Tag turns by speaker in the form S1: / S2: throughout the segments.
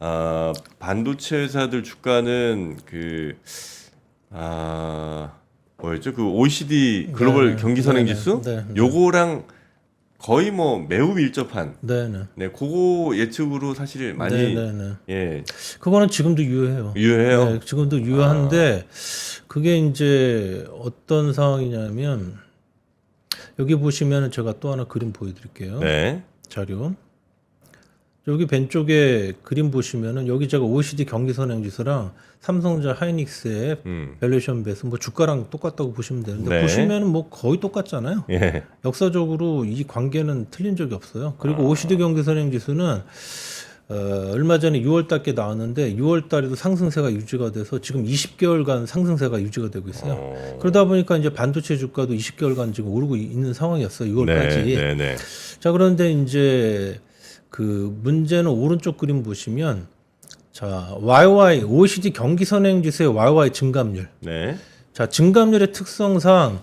S1: 아, 반도체 회사들 주가는 그 아, 뭐였죠? 그 OECD 글로벌
S2: 네,
S1: 경기 선행
S2: 네,
S1: 지수
S2: 네, 네.
S1: 요거랑 거의 뭐 매우 밀접한
S2: 네네.
S1: 네, 그거 예측으로 사실 많이
S2: 네네네.
S1: 예,
S2: 그거는 지금도 유효해요.
S1: 유효해요.
S2: 네, 지금도 유효한데 그게 이제 어떤 상황이냐면 여기 보시면 제가 또 하나 그림 보여드릴게요.
S1: 네.
S2: 자료. 여기 왼쪽에 그림 보시면은 여기 제가 OECD 경기 선행 지수랑 삼성전자 하이닉스의
S1: 음.
S2: 밸류에이션 베이스 뭐 주가랑 똑같다고 보시면 되는데
S1: 네.
S2: 보시면은 뭐 거의 똑같잖아요.
S1: 예.
S2: 역사적으로 이 관계는 틀린 적이 없어요. 그리고
S1: 아.
S2: OECD 경기 선행 지수는 어, 얼마 전에 6월 달께 나왔는데 6월 달에도 상승세가 유지가 돼서 지금 20개월간 상승세가 유지가 되고 있어요.
S1: 어.
S2: 그러다 보니까 이제 반도체 주가도 20개월간 지금 오르고 있는 상황이었어요. 6월까지.
S1: 네, 네, 네.
S2: 자, 그런데 이제 그 문제는 오른쪽 그림 보시면 자, YY OECD 경기 선행 지수의 YY 증감률.
S1: 네.
S2: 자, 증감률의 특성상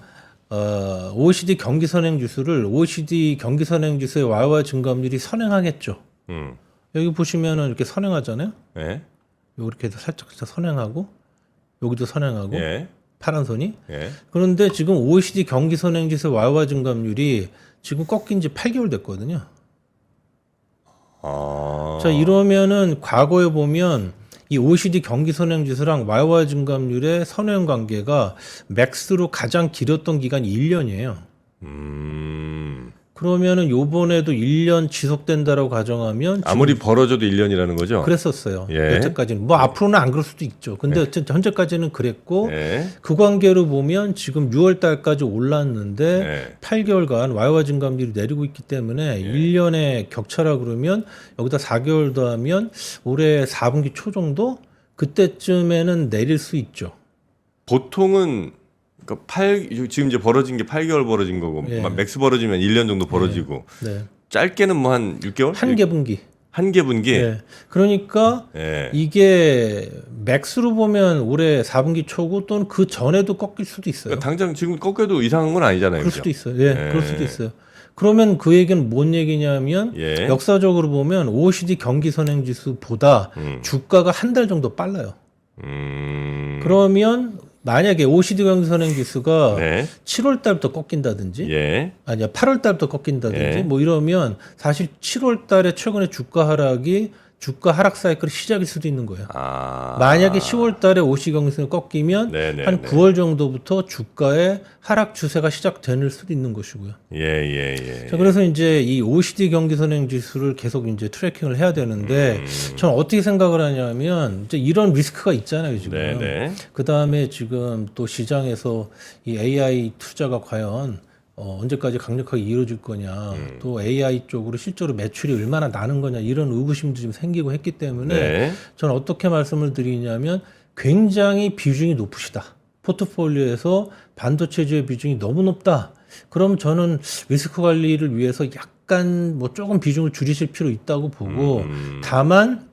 S2: 어, OECD 경기 선행 지수를 OECD 경기 선행 지수의 YY 증감률이 선행하겠죠.
S1: 음.
S2: 여기 보시면은 이렇게 선행하잖아요.
S1: 네.
S2: 이렇게 해서 살짝 살짝 선행하고 여기도 선행하고
S1: 예.
S2: 파란 선이
S1: 예.
S2: 그런데 지금 OECD 경기 선행 지수 YY 증감률이 지금 꺾인 지 8개월 됐거든요.
S1: 아.
S2: 자, 이러면은 과거에 보면 이 OECD 경기 선행 지수랑 YY 증감률의 선행 관계가 맥스로 가장 길었던 기간이 1년이에요.
S1: 음.
S2: 그러면은 요번에도 1년 지속된다라고 가정하면
S1: 아무리 벌어져도 1년이라는 거죠?
S2: 그랬었어요.
S1: 예.
S2: 여태까지는 뭐 앞으로는 안 그럴 수도 있죠. 근데 어쨌든 현재까지는 그랬고
S1: 예.
S2: 그 관계로 보면 지금 6월 달까지 올랐는데
S1: 예.
S2: 8개월간 와이와 증감률이 내리고 있기 때문에 1년의 격차라 그러면 여기다 4개월 더하면 올해 4분기 초 정도 그때쯤에는 내릴 수 있죠.
S1: 보통은 그러니까 8 지금 이제 벌어진 게 8개월 벌어진 거고
S2: 예.
S1: 막 맥스 벌어지면 1년 정도 벌어지고
S2: 네.
S1: 짧게는 뭐 한 6개월?
S2: 한 개분기.
S1: 한 개분기. 예.
S2: 예. 그러니까
S1: 예.
S2: 이게 맥스로 보면 올해 4분기 초고 또는 그 전에도 꺾일 수도 있어요.
S1: 그러니까 당장 지금 꺾여도 이상한 건 아니잖아요.
S2: 그럴
S1: 그죠?
S2: 수도 있어요. 예,
S1: 예.
S2: 그럴 수도 있어요. 그러면 그 얘기는 뭔 얘기냐면
S1: 예.
S2: 역사적으로 보면 OECD 경기 선행 지수보다
S1: 음.
S2: 주가가 한 달 정도 빨라요.
S1: 음.
S2: 그러면 만약에 OECD 경기 선행 지수가
S1: 네.
S2: 7월 달부터 꺾인다든지
S1: 예.
S2: 아니야 8월 달부터 꺾인다든지
S1: 예.
S2: 뭐 이러면 사실 7월 달에 최근에 주가 하락이 주가 하락 사이클 시작일 수도 있는 거예요.
S1: 아.
S2: 만약에 10월 달에 선행 꺾이면
S1: 네네.
S2: 한 9월 정도부터 주가의 하락 추세가 시작될 수도 있는 것이고요.
S1: 예, 예, 예.
S2: 자, 그래서 이제 이 OECD 경기 선행 지수를 계속 이제 트래킹을 해야 되는데
S1: 음.
S2: 저는 어떻게 생각을 하냐면 이제 이런 리스크가 있잖아요, 지금.
S1: 네, 네.
S2: 그다음에 지금 또 시장에서 이 AI 투자가 과연 어, 언제까지 강력하게 이루어질 거냐,
S1: 음.
S2: 또 AI 쪽으로 실제로 매출이 얼마나 나는 거냐 이런 의구심도 좀 생기고 했기 때문에
S1: 네.
S2: 저는 어떻게 말씀을 드리냐면 굉장히 비중이 높으시다. 포트폴리오에서 반도체주의 비중이 너무 높다. 그럼 저는 리스크 관리를 위해서 약간 뭐 조금 비중을 줄이실 필요 있다고 보고
S1: 음.
S2: 다만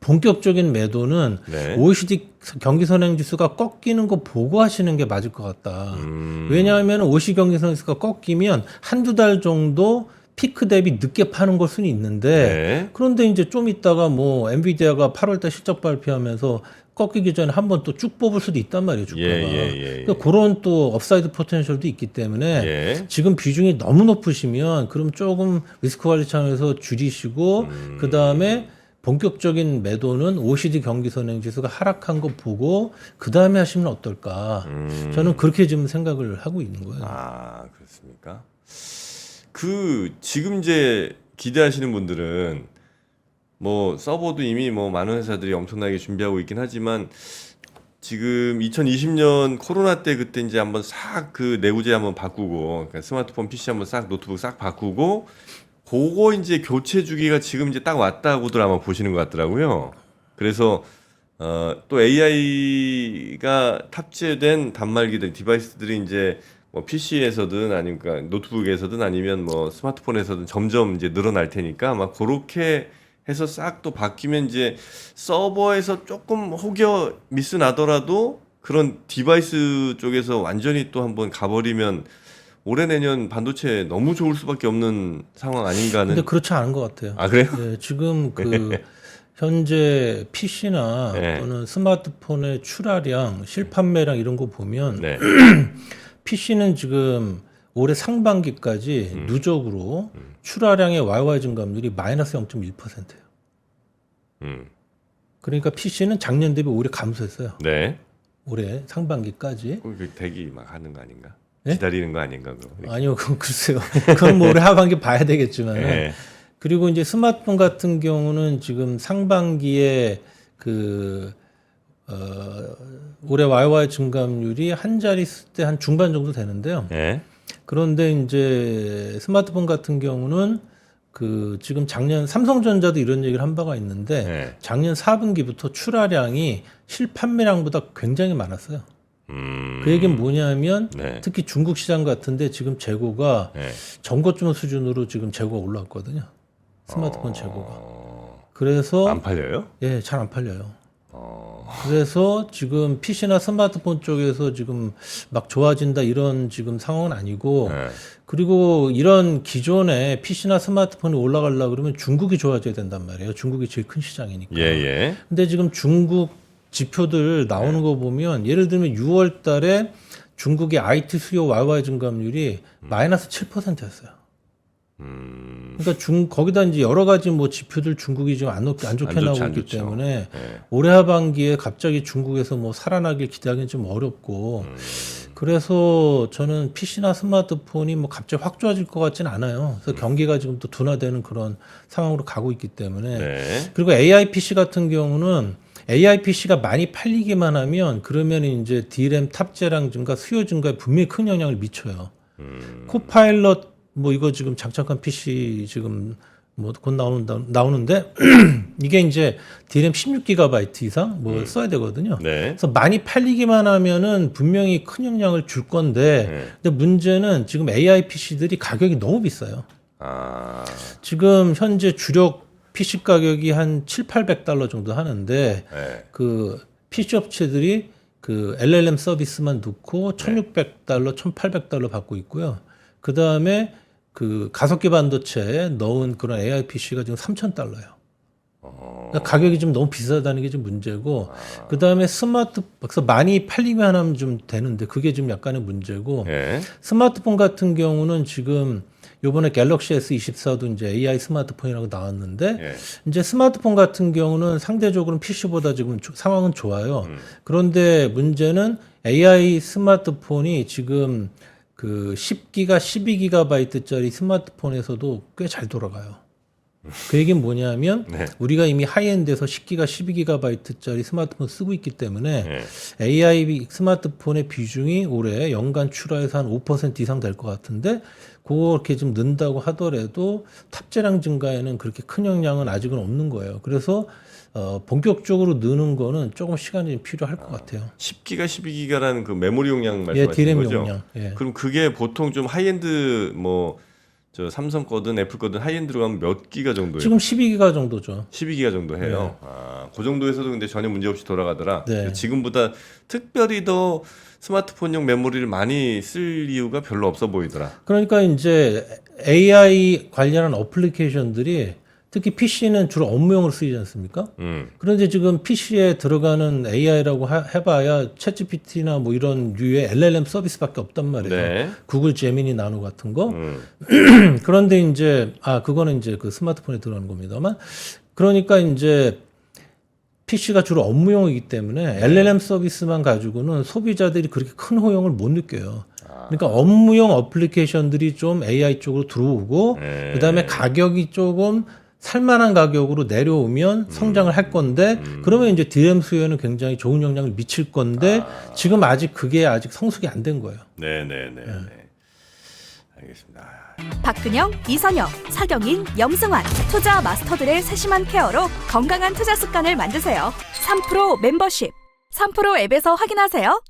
S2: 본격적인 매도는
S1: 네.
S2: OECD 경기 선행 지수가 꺾이는 거 보고 하시는 게 맞을 것 같다.
S1: 음.
S2: 왜냐하면 OECD 경기 선행 지수가 꺾이면 한두 달 정도 피크 대비 늦게 파는 걸 수는 있는데
S1: 네.
S2: 그런데 이제 좀 있다가 뭐 엔비디아가 8월달 실적 발표하면서 꺾이기 전에 한 번 또 쭉 뽑을 수도 있단 말이에요 주가가.
S1: 예, 예, 예, 예.
S2: 그러니까 그런 또 업사이드 포텐셜도 있기 때문에
S1: 예.
S2: 지금 비중이 너무 높으시면 그럼 조금 리스크 관리 차원에서 줄이시고
S1: 음.
S2: 그 다음에 본격적인 매도는 OECD 경기 선행 지수가 하락한 거 보고 그 다음에 하시면 어떨까?
S1: 음.
S2: 저는 그렇게 지금 생각을 하고 있는 거예요.
S1: 아, 그렇습니까? 그 지금 이제 기대하시는 분들은 뭐 서버도 이미 뭐 많은 회사들이 엄청나게 준비하고 있긴 하지만 지금 2020년 코로나 때 그때 이제 한번 싹 그 내구재 한번 바꾸고 그러니까 스마트폰 PC 한번 싹 노트북 싹 바꾸고 그거 이제 교체 주기가 지금 이제 딱 왔다고들 아마 보시는 것 같더라고요. 그래서 어, 또 AI가 탑재된 단말기들 디바이스들이 이제 뭐 PC에서든 아니면 그러니까 노트북에서든 아니면 뭐 스마트폰에서든 점점 이제 늘어날 테니까 아마 그렇게 해서 싹 또 바뀌면 이제 서버에서 조금 혹여 미스 나더라도 그런 디바이스 쪽에서 완전히 또 한번 가버리면 올해 내년 반도체 너무 좋을 수밖에 없는 상황 아닌가 하는
S2: 근데 그렇지 않은 것 같아요.
S1: 아 그래요?
S2: 네, 지금 그 현재 PC나
S1: 네.
S2: 또는 스마트폰의 출하량, 실판매량 이런 거 보면
S1: 네.
S2: PC는 지금 올해 상반기까지
S1: 음.
S2: 누적으로 출하량의 YY 증감률이 마이너스 0.1%예요.
S1: 음.
S2: 그러니까 PC는 작년 대비 오히려 감소했어요.
S1: 네.
S2: 올해 상반기까지.
S1: 그 대기 막 하는 거 아닌가?
S2: 네?
S1: 기다리는 거 아닌가 그거.
S2: 아니요, 그건 글쎄요. 그건 뭐 올해 하반기 봐야 되겠지만.
S1: 네.
S2: 그리고 이제 스마트폰 같은 경우는 지금 상반기에 그, 어, 올해 YY 증감률이 한 자리 쓸때한 중반 정도 되는데요.
S1: 네.
S2: 그런데 이제 스마트폰 같은 경우는 그 지금 작년 삼성전자도 이런 얘기를 한 바가 있는데
S1: 네.
S2: 작년 4분기부터 출하량이 실판매량보다 굉장히 많았어요.
S1: 음.
S2: 그 얘기는 뭐냐면
S1: 네.
S2: 특히 중국 시장 같은데 지금 재고가
S1: 네.
S2: 전고점 수준으로 지금 재고가 올라왔거든요. 스마트폰
S1: 어,
S2: 재고가. 그래서
S1: 안 팔려요?
S2: 예, 잘 안 팔려요.
S1: 어.
S2: 그래서 지금 PC나 스마트폰 쪽에서 지금 막 좋아진다 이런 지금 상황은 아니고
S1: 네.
S2: 그리고 이런 기존의 PC나 스마트폰이 올라가려 그러면 중국이 좋아져야 된단 말이에요. 중국이 제일 큰 시장이니까.
S1: 예, 예.
S2: 근데 지금 중국 지표들 나오는 거 보면 예를 들면 6월 달에 중국의 IT 수요 YY 증감률이 마이너스 7%였어요.
S1: 음.
S2: 그러니까 중 거기다 이제 여러 가지 뭐 지표들 중국이 지금 안, 좋- 안 좋게
S1: 안 좋죠,
S2: 나오고
S1: 안
S2: 있기
S1: 좋죠.
S2: 때문에
S1: 네.
S2: 올해 하반기에 갑자기 중국에서 뭐 살아나길 기대하기는 좀 어렵고
S1: 음.
S2: 그래서 저는 PC나 스마트폰이 뭐 갑자기 확 좋아질 것 같지는 않아요. 그래서 경기가 지금 또 둔화되는 그런 상황으로 가고 있기 때문에
S1: 네.
S2: 그리고 AI PC 같은 경우는 AI PC가 많이 팔리기만 하면 그러면 이제 D램 탑재량 증가, 수요 증가에 분명히 큰 영향을 미쳐요.
S1: 음.
S2: 코파일럿 뭐 이거 지금 장착한 PC 지금 뭐 곧 나오는다 나오는데 이게 이제 D램 16GB 이상 뭐 써야 되거든요.
S1: 네.
S2: 그래서 많이 팔리기만 하면은 분명히 큰 영향을 줄 건데
S1: 네.
S2: 근데 문제는 지금 AI PC들이 가격이 너무 비싸요.
S1: 아.
S2: 지금 현재 주력 PC 가격이 한 7, 800달러 정도 하는데
S1: 네.
S2: 그 PC 업체들이 그 LLM 서비스만 넣고
S1: 네.
S2: 1,600달러, 1,800달러 받고 있고요. 그 다음에 그 가속기 반도체에 넣은 그런 AI PC가 지금 3,000달러예요.
S1: 어.
S2: 그러니까 가격이 좀 너무 비싸다는 게 좀 문제고,
S1: 아.
S2: 그 다음에 스마트, 그래서 많이 팔리면 하면 좀 되는데 그게 좀 약간의 문제고,
S1: 네.
S2: 스마트폰 같은 경우는 지금 요번에 갤럭시 S24도 이제 AI 스마트폰이라고 나왔는데,
S1: 예.
S2: 이제 스마트폰 같은 경우는 상대적으로 PC보다 지금 조- 상황은 좋아요.
S1: 음.
S2: 그런데 문제는 AI 스마트폰이 지금 그 10기가 12기가바이트짜리 스마트폰에서도 꽤 잘 돌아가요. 그 얘기는 뭐냐면
S1: 네.
S2: 우리가 이미 하이엔드에서 10기가 12기가바이트짜리 스마트폰 쓰고 있기 때문에
S1: 네.
S2: AI 스마트폰의 비중이 올해 연간 출하에서 한 5% 이상 될 것 같은데 그렇게 좀 는다고 하더라도 탑재량 증가에는 그렇게 큰 영향은 아직은 없는 거예요. 그래서 어, 본격적으로 느는 거는 조금 시간이 좀 필요할 것 같아요.
S1: 10기가 12기가라는 그 메모리 용량
S2: 예,
S1: 말씀하시는
S2: 디램
S1: 거죠?
S2: 용량. 예.
S1: 그럼 그게 보통 좀 하이엔드 뭐 저 삼성 거든 애플 거든 하이엔드로 가면 몇 기가 정도예요?
S2: 지금 12기가 정도죠.
S1: 12기가 정도 해요. 아, 그 정도에서도 근데 전혀 문제 없이 돌아가더라.
S2: 네.
S1: 지금보다 특별히 더 스마트폰용 메모리를 많이 쓸 이유가 별로 없어 보이더라.
S2: 그러니까 이제 AI 관련한 어플리케이션들이 특히 PC는 주로 업무용으로 쓰이지 않습니까?
S1: 음.
S2: 그런데 지금 PC에 들어가는 AI라고 해봐야 챗GPT나 뭐 이런 류의 LLM 서비스밖에 없단 말이에요.
S1: 네.
S2: 구글 제미니 나노 같은 거.
S1: 음.
S2: 그런데 이제 아 그거는 이제 그 스마트폰에 들어가는 겁니다만 그러니까 이제 PC가 주로 업무용이기 때문에 LLM 서비스만 가지고는 소비자들이 그렇게 큰 호용을 못 느껴요. 그러니까 업무용 어플리케이션들이 좀 AI 쪽으로 들어오고
S1: 네.
S2: 그다음에 가격이 조금 살만한 가격으로 내려오면 성장을 할 건데 그러면 이제 DRAM 수요에는 굉장히 좋은 영향을 미칠 건데 지금 아직 그게 아직 성숙이 안 된 거예요.
S1: 네, 네, 네, 네. 알겠습니다.
S3: 박근영, 이선영, 사경인, 염승환 투자 마스터들의 세심한 케어로 건강한 투자 습관을 만드세요. 3프로 멤버십 3프로 앱에서 확인하세요.